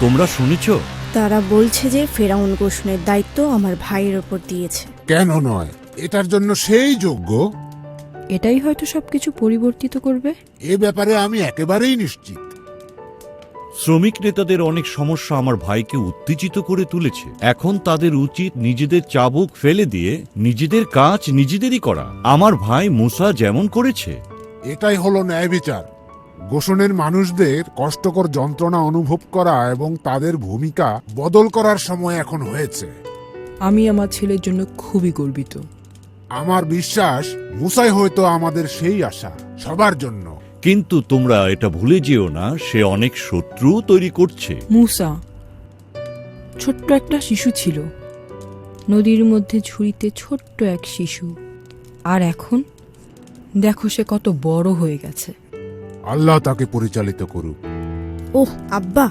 তোমরা শুনেছ? তারা বলছে যে ফেরাউন গোষণের দায়িত্ব আমার ভাইয়ের ওপর দিয়েছে। কেন নয়? এটার জন্য সেই যোগ্য। এটাই হয়তো সবকিছু পরিবর্তিত করবে। এ ব্যাপারে আমি একেবারেই নিশ্চিত। শ্রমিক নেতাদের অনেক সমস্যা আমার ভাইকে উত্তেজিত করে তুলেছে। এখন তাদের উচিত নিজেদের চাবুক ফেলে দিয়ে নিজেদের কাজ নিজেদেরই করা। আমার ভাই মুসা যেমন করেছে। এটাই হলো ন্যায় বিচার। গোষণের মানুষদের কষ্টকর যন্ত্রণা অনুভব করা এবং তাদের ভূমিকা বদল করার সময় এখন হয়েছে। আমি আমার ছেলের জন্য খুবই গর্বিত। আমার বিশ্বাস মুসাই হয়তো আমাদের সেই আশা সবার জন্য। কিন্তু তোমরা এটা ভুলে যেও না সে অনেক শত্রু তৈরি করছে। মুসা ছোট্ট একটা শিশু ছিল। নদীর মধ্যে ঝুড়িতে ছোট্ট এক শিশু। আর এখন দেখো সে কত বড় হয়ে গেছে। আল্লাহ তাকে পরিচালিত করুক। ওহ আব্বা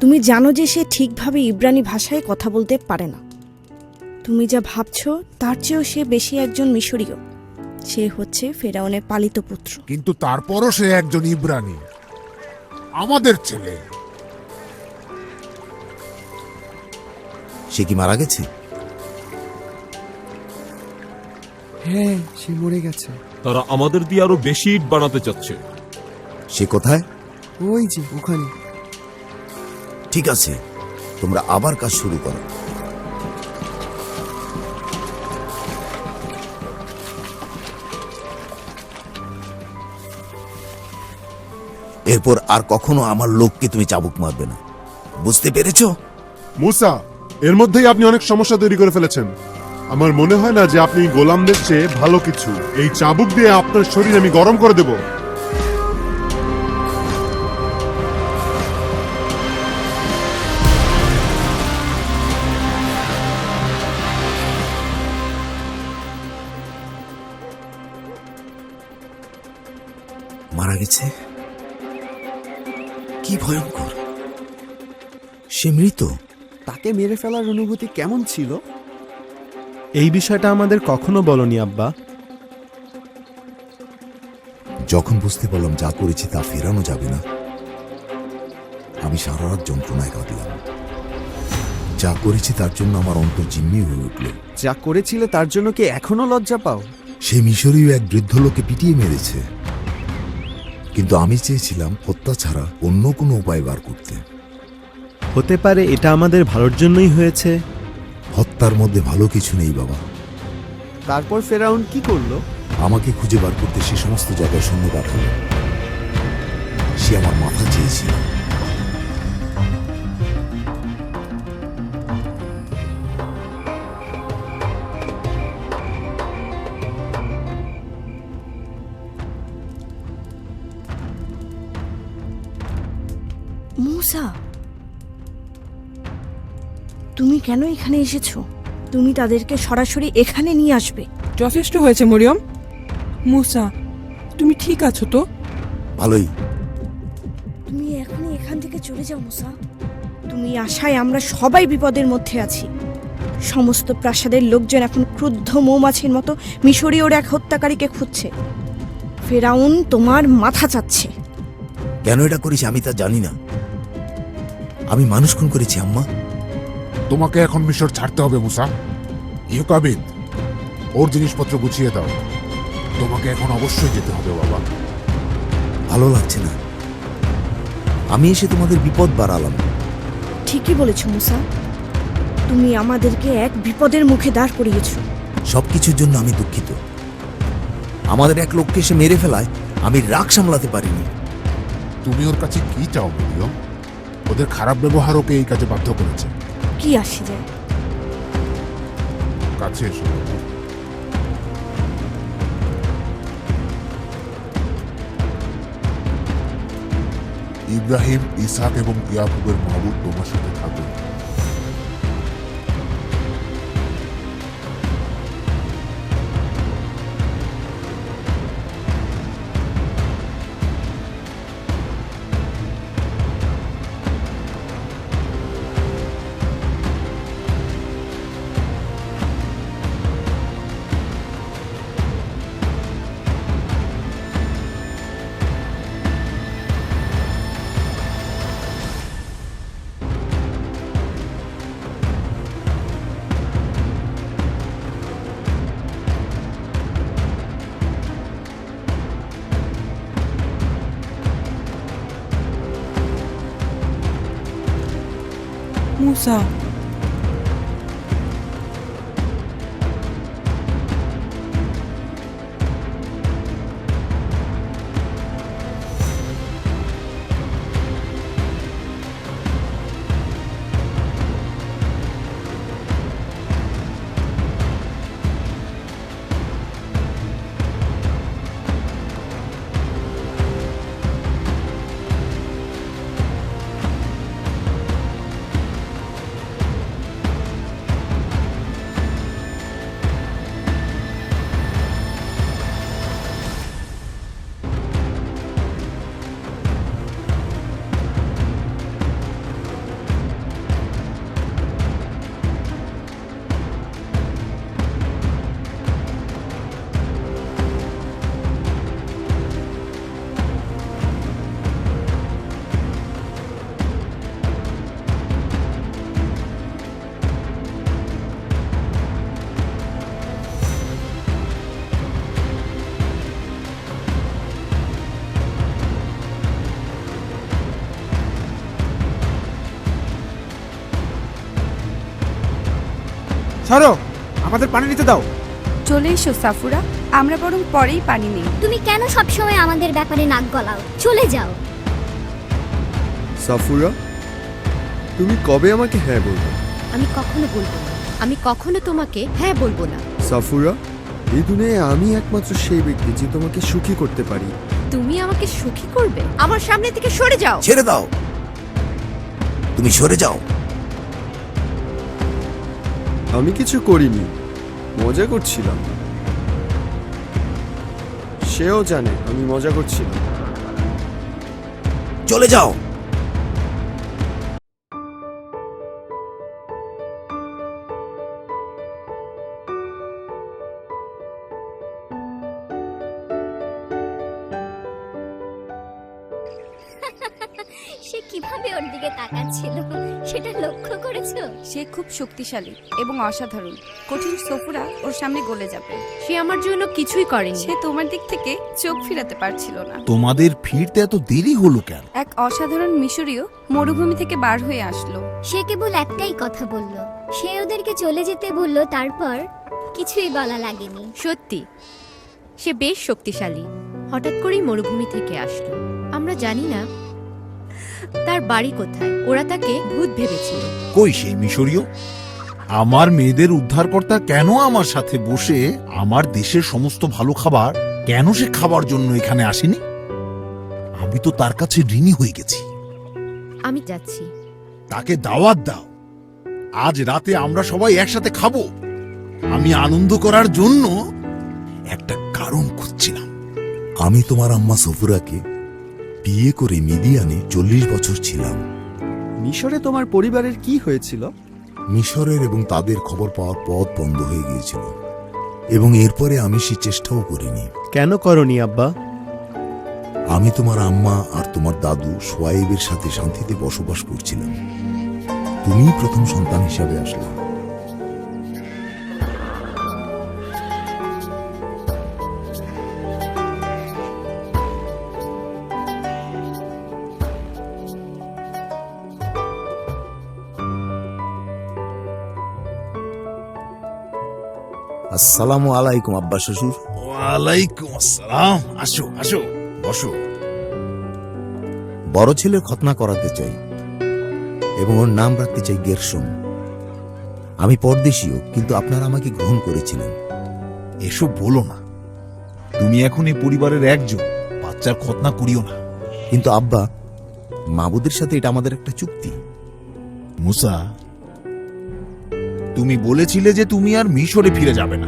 তুমি জানো যে সে ঠিকভাবে ইব্রানি ভাষায় কথা বলতে পারে না। তুমি যা ভাবছ তার চেয়েও সে বেশি একজন মিশরীয়। সে হচ্ছে ফেরাউনের পালিত পুত্র। কিন্তু তারপরও সে একজন ইব্রানি। আমাদের ছেলে। সে কি মারা গেছে? হ্যাঁ সে মরে গেছে। তারা আমাদের দিয়ে আরও বেশি ইট বানাতে চাচ্ছে। সে কোথায়? ওই যে ওখানে। ঠিক আছে তোমরা আবার কাজ শুরু করো। এরপর আর কখনো আমার লোককে তুমি চাবুক মারবে না। বুঝতে পেরেছ? মুসা এর মধ্যেই আপনি অনেক সমস্যা তৈরি করে ফেলেছেন। আমার মনে হয় না যে আপনি গোলামদের চেয়ে ভালো কিছু। এই চাবুক দিয়ে আপনার শরীর আমি গরম করে দেব। মারা গেছে কি ভয়ঙ্কর। সে মৃত? তাকে মেরে ফেলার অনুভূতি কেমন ছিল? এই বিষয়টা আমাদের কখনো বলনি আব্বা। যখন বুঝতে পারলাম যা করেছি তা ফেরানো যাবে না আমি সারা রাত যন্ত্রণায় কাঁদলাম। যা করেছি তার জন্য আমার অন্তর জিম্মি হয়ে উঠল। যা করেছিলে তার জন্য কি এখনও লজ্জা পাও? সে মিশরীয় এক বৃদ্ধ লোককে পিটিয়ে মেরেছে। কিন্তু আমি চেয়েছিলাম হত্যা ছাড়া অন্য কোনো উপায় বার করতে। হতে পারে এটা আমাদের ভালোর জন্যই হয়েছে। হত্যার মধ্যে ভালো কিছু নেই বাবা। তারপর ফেরাউন কি করল? আমাকে খুঁজে বার করতে সে সমস্ত জায়গায় সৈন্য পাঠালো সে আমার মাথা চেয়েছিল। মুসা। তুমি কেন এখানে এসেছ? তুমি তাদেরকে সরাসরি এখানে নিয়ে আসবে। যথেষ্ট হয়েছে মরিয়ম। মুসা তুমি ঠিক আছো তো? ভালোই। তুমি এখনই এখান থেকে চলে যাও মুসা। তুমি আশায় আমরা সবাই বিপদের মধ্যে আছি। সমস্ত প্রাসাদের লোকজন এখন ক্রুদ্ধ মৌমাছির মতো মিশরীয়র এক হত্যাকারীকে খুঁজছে। ফেরাউন তোমার মাথা চাচ্ছে। কেন এটা করিস আমি তা জানি না। আমি মানুষ খুন করেছি আম্মা। তোমাকে এখন মিশর ছাড়তে হবে মুসা। ইউকাবিদ ওর জিনিসপত্র গুছিয়ে দাও। তোমাকে এখন অবশ্যই যেতে হবে বাবা। ভালো লাগছে না। আমি এসে তোমাদের বিপদ বাড়ালাম। ঠিকই বলেছ মুসা। তুমি আমাদেরকে এক বিপদের মুখে দাঁড় করিয়েছো। সবকিছুর জন্য আমি দুঃখিত। আমাদের এক লোককে এসে মেরে ফেলায় আমি রাগ সামলাতে পারিনি। তুমি ওর কাছে কি চাও মিলিয়ম ওদের খারাপ ব্যবহার ওকে এই কাজে বাধ্য করেছে। কি আসি যায়? কাছে এসো। ইব্রাহিম ইসাক এবং ইয়াকুবের মাহবুব তোমার সাথে থাকুন mousse. ছাড়ো আমাদের পানি নিতে দাও। চলে এসো সাফুরা। আমরা বরং পরেই পানি নেই। তুমি কেন সবসময় আমাদের ব্যাপারে নাক গলাও? চলে যাও। সাফুরা তুমি কবে আমাকে হ্যাঁ বলবে? আমি কখনো বলব না। আমি কখনো তোমাকে হ্যাঁ বলব না। সাফুরা এই দুনিয়ায় আমি একমাত্র সেই ব্যক্তি যে তোমাকে সুখী করতে পারি। তুমি আমাকে সুখী করবে? আমার সামনে থেকে সরে যাও। ছেড়ে দাও। তুমি সরে যাও। আমি কিছু করিনি। মজা করছিলাম। সেও জানে আমি মজা করছিলাম। চলে যাও! সে কীভাবে ওর দিকে তাকাচ্ছিল? সেটা লক্ষ্য করেছ? সে খুব শক্তিশালী এবং অসাধারণ। কঠিন সফুরা ওর সামনে গলে যাবে। সে আমার জন্য কিছুই করেনি। সে তোমার দিক থেকে চোখ ফিরাতে পারছিল না। তোমাদের ফিরতে এত দেরি হলো কেন? এক অসাধারণ মিশরীয় মরুভূমি থেকে বার হয়ে আসলো। সে কেবল একটাই কথা বলল। সে ওদেরকে চলে যেতে বলল তারপর কিছুই বলা লাগেনি। সত্যি সে বেশ শক্তিশালী। হঠাৎ করেই মরুভূমি থেকে আসলো। আমরা জানি না তার বাড়ি কোথায়? ওরা তাকে ভূত ভেবেছিল। কই সেই মিশরীয়? আমার মেয়েদের উদ্ধারকর্তা কেন আমার সাথে বসে আমার দেশের সমস্ত ভালো খাবার কেন সে খাবার জন্য এখানে আসেনি? আমি তো তার কাছে ঋণী হয়ে গেছি। আমি যাচ্ছি। তাকে দাওয়াত দাও। আজ রাতে আমরা সবাই একসাথে খাব। আমি আনন্দ করার জন্য একটা কারণ খুঁজছিলাম। আমি তোমার আম্মা সফুরাকে বিয়ে করে মিদিয়ানে চল্লিশ বছর ছিলাম। মিশরে তোমার পরিবারের কি হয়েছিল? মিশরের এবং তাদের খবর পাওয়ার পথ বন্ধ হয়ে গিয়েছিল। এবং এরপরে আমি সে চেষ্টাও করিনি। কেন করনি আব্বা? আমি তোমার আম্মা আর তোমার দাদু সোয়াইবের সাথে শান্তিতে বসবাস করছিলাম। তুমি প্রথম সন্তান হিসাবে আসলে। আসসালামু আলাইকুম আব্বা শ্বশুর। ওয়ালাইকুম আসসালাম। আসো আসো বসো। বড় ছেলের খতনা করাতে চাই এবং ওর নাম রাখতে চাই গেরসম। আমি পরদেশীয় কিন্তু আপনারা আমাকে গ্রহণ করেছিলেন। এসব বলো না। তুমি এখন এই পরিবারের একজন বাচ্চার খতনা করিও না। কিন্তু আব্বা মাবুদের সাথে এটা আমাদের একটা চুক্তি। মুসা তুমি বলেছিলে যে তুমি আর মিশরে ফিরে যাবে না।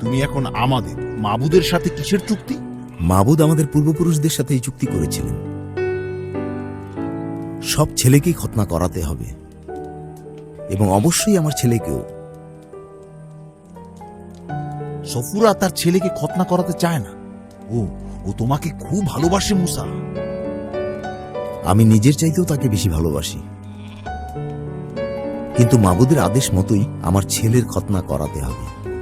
তুমি এখন আমাদের মাবুদের সাথে কিসের চুক্তি? মাবুদ আমাদের পূর্বপুরুষদের সাথে এই চুক্তি করেছিলেন। সব ছেলেকেই খতনা করাতে হবে। এবং অবশ্যই আমার ছেলেকেও। সফুরা তার ছেলেকে খতনা করাতে চায় না। ও ও তোমাকে খুব ভালোবাসে মুসা। আমি নিজের চাইতেও তাকে বেশি ভালোবাসি। কিন্তু মাবুদের আদেশ মতোই আমার ছেলের খতনা করাতে হবে।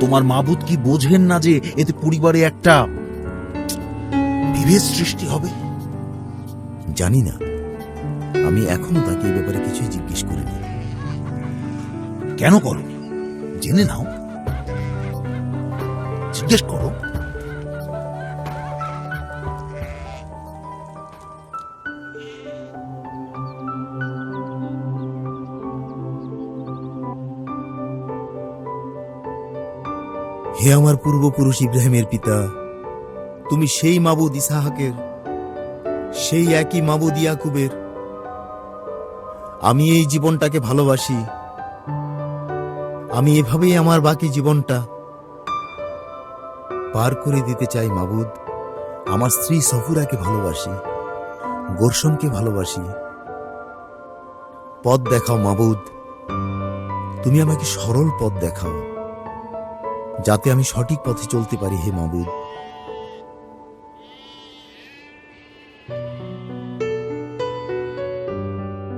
তোমার মাবুদ কি বোঝেন না যে এতে পরিবারে একটা বিভেদ সৃষ্টি হবে? জানি না। আমি এখনও তাকে এই ব্যাপারে কিছুই জিজ্ঞেস করিনি। কেন করো জেনে নাও। জিজ্ঞেস করো। হে আমার পূর্বপুরুষ ইব্রাহিমের পিতা, তুমি সেই মাবুদ ইসাহাকের, সেই একই মাবুদ ইয়াকুবের। আমি এই জীবনটাকে ভালোবাসি। আমি এভাবেই আমার বাকি জীবনটা পার করে দিতে চাই মাবুদ। আমার স্ত্রী সফুরাকে ভালোবাসি, গোরসনকে ভালোবাসি। পথ দেখাও মাবুদ। তুমি আমাকে সরল পথ দেখাও। যাতে আমি সঠিক পথে চলতে পারি হে মাবুদ